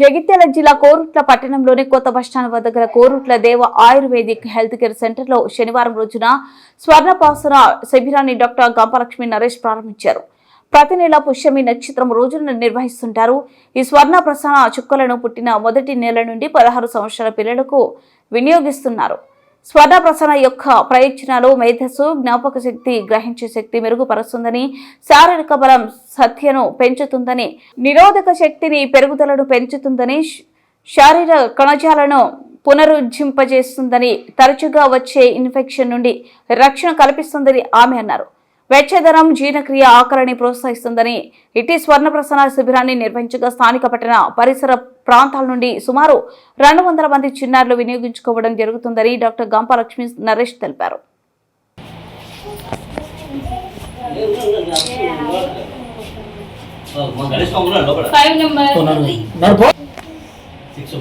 జగిత్యాల జిల్లా కోరుట్ల పట్టణంలోని కొత్త బస్టాండ్ వద్ద గల కోరుట్ల దేవ ఆయుర్వేదిక్ హెల్త్ కేర్ సెంటర్లో శనివారం రోజున స్వర్ణపాసన శిబిరాన్ని డాక్టర్ గంపలక్ష్మి నరేష్ ప్రారంభించారు. ప్రతి నెల పుష్యమి నక్షత్రం రోజున నిర్వహిస్తుంటారు. ఈ స్వర్ణ ప్రసన్న చుక్కలను పుట్టిన మొదటి నెల నుండి పదహారు సంవత్సరాల పిల్లలకు వినియోగిస్తున్నారు. స్వర్ణ ప్రసన్న యొక్క ప్రయోజనాలు మేధస్సు జ్ఞాపక శక్తి గ్రహించే శక్తి మెరుగుపరుస్తుందని శారీరక బలం సత్యను పెంచుతుందని నిరోధక శక్తిని పెరుగుదలను పెంచుతుందని శారీరక శారీర కణజాలను పునరుజ్జింపజేస్తుందని తరచుగా వచ్చే ఇన్ఫెక్షన్ నుండి రక్షణ కల్పిస్తుందని ఆమె అన్నారు. వెచ్చదనం జీర్ణక్రియ ఆకలిని ప్రోత్సహిస్తుందని ఇటీ స్వర్ణ ప్రసన్న శిబిరాన్ని నిర్వహించగా స్థానిక పట్టణ పరిసర ప్రాంతాల నుండి సుమారు రెండు వందల మంది చిన్నారులు వినియోగించుకోవడం జరుగుతుందని డాక్టర్ గంపలక్ష్మి నరేష్ తెలిపారు. సిక్స్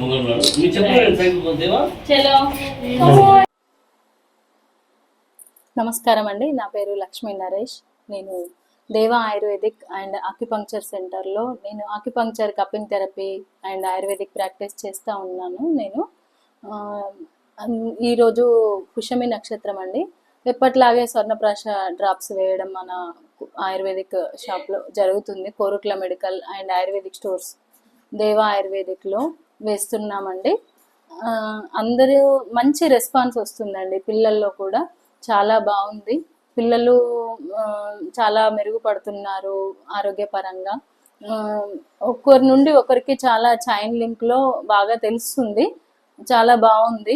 నమస్కారం అండి నా పేరు లక్ష్మీ నరేష్. నేను దేవా ఆయుర్వేదిక్ అండ్ ఆక్యుపంక్చర్ సెంటర్లో నేను acupuncture cupping therapy and ayurvedic practice చేస్తూ ఉన్నాను. నేను ఈరోజు కుషమి నక్షత్రం అండి. ఎప్పట్లాగే స్వర్ణప్రాశ డ్రాప్స్ వేయడం మన ఆయుర్వేదిక్ షాప్లో జరుగుతుంది. Korutla medical and ayurvedic stores Deva ఆయుర్వేదిక్లో వేస్తున్నామండి. అందరూ మంచి రెస్పాన్స్ వస్తుందండి. పిల్లల్లో కూడా చాలా బాగుంది. పిల్లలు చాలా మెరుగుపడుతున్నారు ఆరోగ్యపరంగా. ఒక్కరి నుండి ఒకరికి చాలా చైన్ లింక్లో బాగా తెలుస్తుంది. చాలా బాగుంది.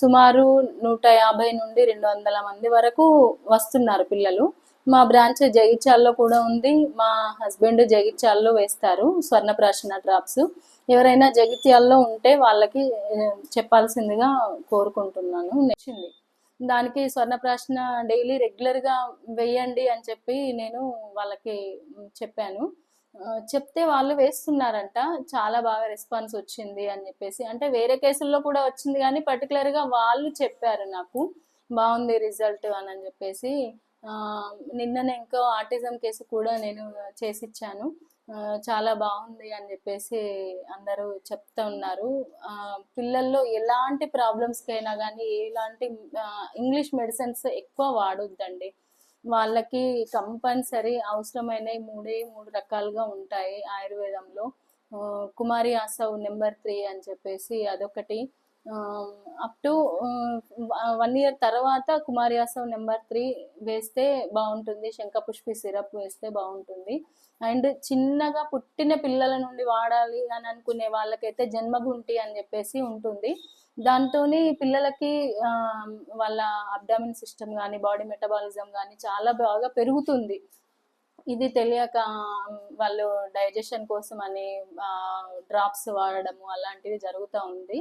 సుమారు నూట యాభై నుండి రెండు వందల మంది వరకు వస్తున్నారు పిల్లలు. మా బ్రాంచ్ జగిత్యాల్లో కూడా ఉంది. మా హస్బెండ్ జగిత్యాల్లో వేస్తారు స్వర్ణప్రాశన డ్రాప్స్. ఎవరైనా జగిత్యాల్లో ఉంటే వాళ్ళకి చెప్పాల్సిందిగా కోరుకుంటున్నాను. నచ్చింది. దానికి స్వర్ణప్రాశన డైలీ రెగ్యులర్గా వేయండి అని చెప్పి నేను వాళ్ళకి చెప్పాను. చెప్తే వాళ్ళు వేస్తున్నారంట చాలా బాగా రెస్పాన్స్ వచ్చింది అని చెప్పేసి. అంటే వేరే కేసుల్లో కూడా వచ్చింది కానీ పర్టికులర్గా వాళ్ళు చెప్పారు నాకు బాగుంది రిజల్ట్ అని అని చెప్పేసి. నిన్ననే ఇంకో ఆర్టిజం కేసు కూడా నేను చేసిచ్చాను. చాలా బాగుంది అని చెప్పేసి అందరూ చెప్తా ఉన్నారు. పిల్లల్లో ఎలాంటి ప్రాబ్లమ్స్కైనా కానీ ఎలాంటి ఇంగ్లీష్ మెడిసిన్స్ ఎక్కువ వాడొద్దండి. వాళ్ళకి కంపల్సరీ అవసరమైన మూడే మూడు రకాలుగా ఉంటాయి ఆయుర్వేదంలో. కుమారి ఆసవ్ నెంబర్ త్రీ అని చెప్పేసి అదొకటి. అప్ టు వన్ ఇయర్ తర్వాత కుమార్యాసం నెంబర్ త్రీ వేస్తే బాగుంటుంది. శంఖపుష్పి సిరప్ వేస్తే బాగుంటుంది. అండ్ చిన్నగా పుట్టిన పిల్లల నుండి వాడాలి అని అనుకునే వాళ్ళకైతే జన్మగుంటి అని చెప్పేసి ఉంటుంది. దాంతో పిల్లలకి వాళ్ళ అబ్డామిన్ సిస్టమ్ కానీ బాడీ మెటబాలిజం కానీ చాలా బాగా పెరుగుతుంది. ఇది తెలియక వాళ్ళు డైజెషన్ కోసం అని డ్రాప్స్ వాడడము అలాంటివి జరుగుతూ ఉంది.